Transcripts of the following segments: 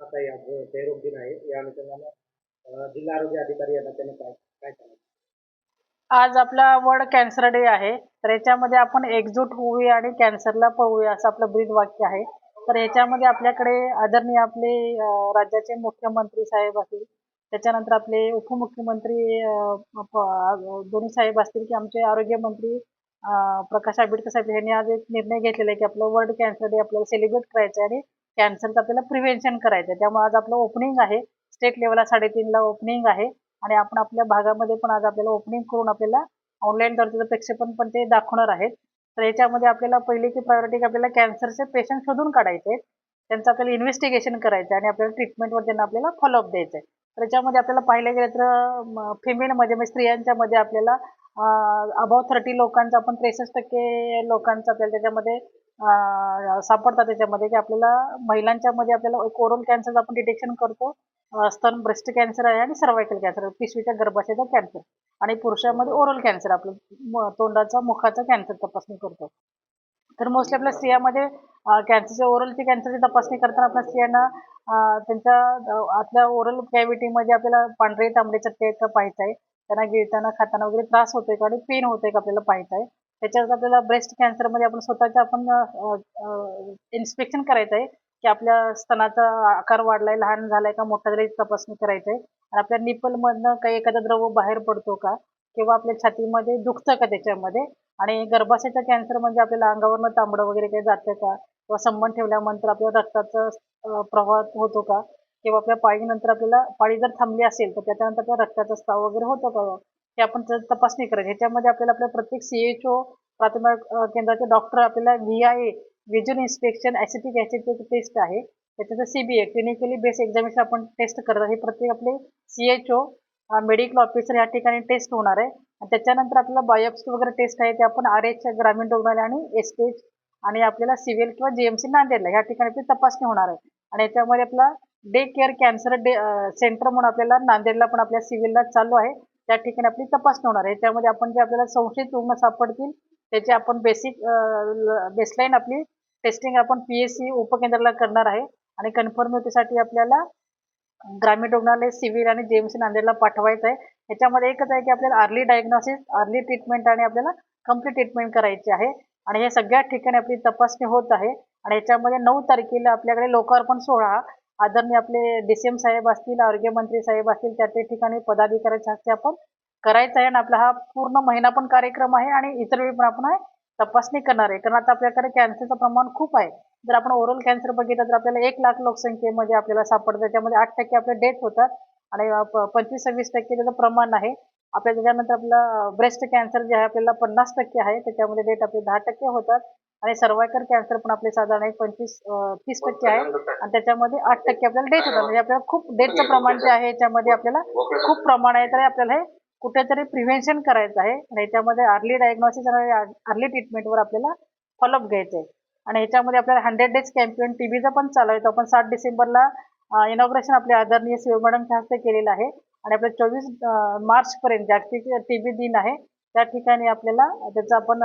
आता या क्षयरोग दिन आहे. या अनुषंगानं जिल्हा आरोग्य अधिकारी यांना त्याने काय काय सांगितलं? आज आपला वर्ल्ड कॅन्सर डे आहे. तर याच्यामध्ये आपण एकजूट होऊया आणि कॅन्सरला पळूया असं आपलं ब्रीद वाक्य आहे. तर याच्यामध्ये आपल्याकडे आदरणीय आपले राज्याचे मुख्यमंत्री साहेब असतील त्याच्यानंतर आपले उपमुख्यमंत्री अं, प- दोन्ही साहेब असतील की आमचे आरोग्यमंत्री प्रकाश आंबेडकर साहेब यांनी आज एक निर्णय घेतलेला आहे की आपलं वर्ल्ड कॅन्सर डे आपल्याला सेलिब्रेट करायचं आहे आणि कॅन्सरचं आपल्याला प्रिव्हेन्शन करायचं आहे त्यामुळे आज आपलं ओपनिंग आहे. स्टेट लेवलला साडेतीनला ओपनिंग आहे. आणि आपण आपल्या भागामध्ये पण आज आपल्याला ओपनिंग करून आपल्याला ऑनलाईन दर्जाचं प्रक्षेपण पण ते दाखवणार आहेत. तर याच्यामध्ये आपल्याला पहिली की प्रायोरिटी आपल्याला कॅन्सरचे पेशंट शोधून काढायचे. त्यांचं आपल्याला इन्व्हेस्टिगेशन करायचं आहे आणि आपल्याला ट्रीटमेंटवर त्यांना आपल्याला फॉलोअप द्यायचं आहे तर याच्यामध्ये आपल्याला पाहिलं गेलं तर फिमेलमध्ये म्हणजे स्त्रियांच्यामध्ये आपल्याला अबाव थर्टी लोकांचा आपण त्रेसष्ट टक्के लोकांचा आपल्याला त्याच्यामध्ये सापडतात त्याच्यामध्ये की आपल्याला महिलांच्या मध्ये आपल्याला ओरल कॅन्सर आपण डिटेक्शन करतो. स्तन ब्रेस्ट कॅन्सर आहे आणि सर्वायकल कॅन्सर पिशवीच्या गर्भाशयाचा कॅन्सर आणि पुरुषामध्ये ओरल कॅन्सर आपलं तोंडाचा मुखाचा कॅन्सर तपासणी करतो. तर मोस्टली आपल्या स्त्रियामध्ये कॅन्सरचे ओरलचे कॅन्सरची तपासणी करताना आपल्या स्त्रियांना त्यांच्या आतल्या ओरल कॅव्हिटीमध्ये आपल्याला पांढरे तांबडे चट्टे पाहायचं आहे. त्यांना गिळताना खाताना वगैरे त्रास होतोय का? आणि पेन होतोय का आपल्याला पाहायचं आहे त्याच्यावर आपल्याला ब्रेस्ट कॅन्सरमध्ये आपण स्वतःच्या आपण इन्स्पेक्शन करायचं आहे की आपल्या स्तनाचा आकार वाढलाय लहान झालाय का मोठा झालाय तपासणी करायचं आहे आणि आपल्या निपलमधनं काही एखादा द्रव बाहेर पडतो का? किंवा आपल्या छातीमध्ये दुखतं का त्याच्यामध्ये? आणि गर्भाशयाचा कॅन्सर म्हणजे आपल्याला अंगावरनं तांबडं वगैरे काही जातं का? किंवा संबंध ठेवल्यानंतर आपल्या रक्ताचा प्रवाह होतो का? किंवा आपल्या पाळीनंतर आपल्याला पाळी जर थांबली असेल तर त्याच्यानंतर आपल्या रक्ताचा स्त्राव वगैरे होतो का? हे आपण तपासणी करायची. ह्याच्यामध्ये आपल्याला आपल्या प्रत्येक सीएचओ प्राथमिक केंद्राचे डॉक्टर आपल्याला V I A visual inspection acetic ॲसिडची test आहे. त्याच्यात C B A clinically base examination आपण टेस्ट करत हे प्रत्येक आपले C H O medical officer या ठिकाणी टेस्ट होणार आहे. आणि त्याच्यानंतर आपल्याला बायोप्सी वगैरे टेस्ट आहे ते आपण आर एच ग्रामीण रुग्णालय आणि एस टी एच आणि आपल्याला सिव्हिल किंवा जी एम सी नांदेडला ह्या ठिकाणी आपली तपासणी होणार आहे. आणि याच्यामध्ये आपला day care cancer day centre म्हणून आपल्याला नांदेडला पण आपल्या सिव्हिलला चालू आहे. त्या ठिकाणी आपली तपासणी होणार आहे. त्यामध्ये आपण जे आपल्याला संशयित रुग्ण सापडतील त्याची आपण बेसिक बेसलाईन आपली टेस्टिंग आपण पी एस सी उपकेंद्राला करणार आहे. आणि कन्फर्मिटीसाठी आपल्याला ग्रामीण रुग्णालय सिव्हिल आणि जे एम सी नांदेडला पाठवायचं आहे. ह्याच्यामध्ये एकच आहे की आपल्याला अर्ली डायग्नोसिस अर्ली ट्रीटमेंट आणि आपल्याला कंप्लीट ट्रीटमेंट करायची आहे. आणि हे सगळ्या ठिकाणी आपली तपासणी होत आहे. आणि ह्याच्यामध्ये नऊ तारखेला आपल्याकडे लोकार्पण सोहळा आदरणीय आपले डी सी एम साहेब असतील आरोग्यमंत्री साहेब असतील त्या त्या ठिकाणी पदाधिकाऱ्याच्या हस्ते आपण करायचा आहे आणि आपला हा पूर्ण महिना पण कार्यक्रम आहे आणि इतर वेळी पण आपण तपासणी करणार आहे. कारण आता आपल्याकडे कॅन्सरचं प्रमाण खूप आहे. जर आपण ओरल कॅन्सर बघितलं तर आपल्याला एक लाख लोकसंख्येमध्ये आपल्याला सापडतं. त्याच्यामध्ये आठ टक्के आपले डेथ होतात आणि प- पंचवीस सव्वीस टक्के त्याचं प्रमाण आहे. आपल्या त्याच्यानंतर आपलं ब्रेस्ट कॅन्सर जे आहे आपल्याला पन्नास टक्के आहे. त्याच्यामध्ये डेट आपले दहा टक्के होतात. आणि सर्वायकर कॅन्सर पण आपले साधारण एक पंचवीस तीस टक्के आहे आणि त्याच्यामध्ये आठ टक्के आपल्याला डेथ होतात. म्हणजे आपल्याला खूप डेथचं प्रमाण जे आहे याच्यामध्ये आपल्याला खूप प्रमाण आहे. तर आपल्याला हे कुठेतरी प्रिव्हेन्शन करायचं आहे. आणि याच्यामध्ये अर्ली डायग्नोसिस आणि अर्ली ट्रीटमेंटवर आपल्याला फॉलोअप घ्यायचं आहे आणि ह्याच्यामध्ये आपल्याला हंड्रेड डेज कॅम्पेन व्हीचा पण चालवायचं आपण सात डिसेंबरला इनॉग्रेशन आपल्या आदरणीय शिव मॅडमच्या हस्ते केलेलं आहे. आणि आपल्या चोवीस मार्चपर्यंत जागतिक टीबी दिन आहे. त्या ठिकाणी आपल्याला त्याचं आपण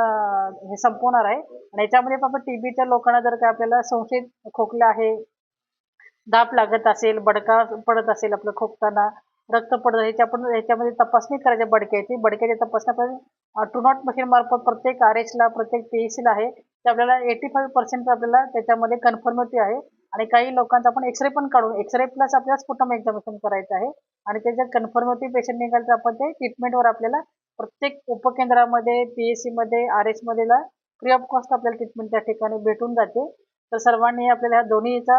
हे संपवणार आहे. आणि याच्यामध्ये पण आपण टीबीच्या लोकांना जर का आपल्याला संशयित खोकला आहे दाप लागत असेल बडका पडत असेल आपलं खोकताना रक्त पडत ह्याची आपण ह्याच्यामध्ये तपासणी करायची बडक्याची. बडक्याची तपासणी आपण टू नॉट मशीन मार्फत प्रत्येक आर एचला प्रत्येक पी एस ला आहे ते आपल्याला एटी फाईव्ह पर्सेंट आपल्याला त्याच्यामध्ये कन्फर्मिटी आहे. आणि काही लोकांचा आपण एक्सरे पण काढून एक्सरे प्लस आपल्याला स्पुटम एक्झामिनेशन करायचं आहे. आणि त्याच्यात कन्फर्मेटिव्ह पेशंट निघाल तर आपण ते ट्रीटमेंटवर आपल्याला प्रत्येक उपकेंद्रामध्ये पी एच सीमध्ये आर एसमध्येला फ्री ऑफ कॉस्ट आपल्याला ट्रीटमेंट त्या ठिकाणी भेटून जाते. तर सर्वांनी आपल्याला ह्या दोन्हीचा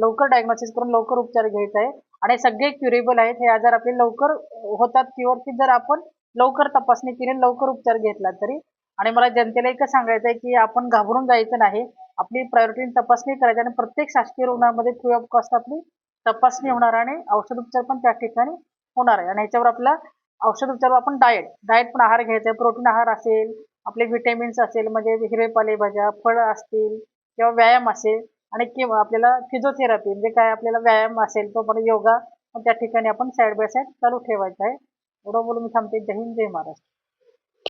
लवकर डायग्नोसिस करून लवकर उपचार घ्यायचा आहे. आणि सगळे क्युरेबल आहेत हे आजार आपले लवकर होतात किंवा जर आपण लवकर तपासणी केली लवकर उपचार घेतला तरी. आणि मला जनतेला एकच सांगायचं आहे की आपण घाबरून जायचं नाही. आपली प्रायोरिटी तपासणी करायची आणि प्रत्येक शासकीय रुग्णामध्ये फ्री ऑफ कॉस्ट आपली तपासणी होणार आणि औषध उपचार पण त्या ठिकाणी होणार आहे. आणि ह्याच्यावर आपला औषध उपचार आपण डाएट डाएट पण आहार घ्यायचा. आहे प्रोटीन आहार असेल आपले व्हिटॅमिन्स असेल म्हणजे हिरवे पालेभाज्या फळं असतील किंवा व्यायाम असेल आणि किंवा आपल्याला फिजिओथेरपी म्हणजे काय आपल्याला व्यायाम असेल तो पण योगा पण त्या ठिकाणी आपण साईड बाय साईड चालू ठेवायचा आहे. एवढं बोलून मी थांबते. जय हिंद जय महाराष्ट्र.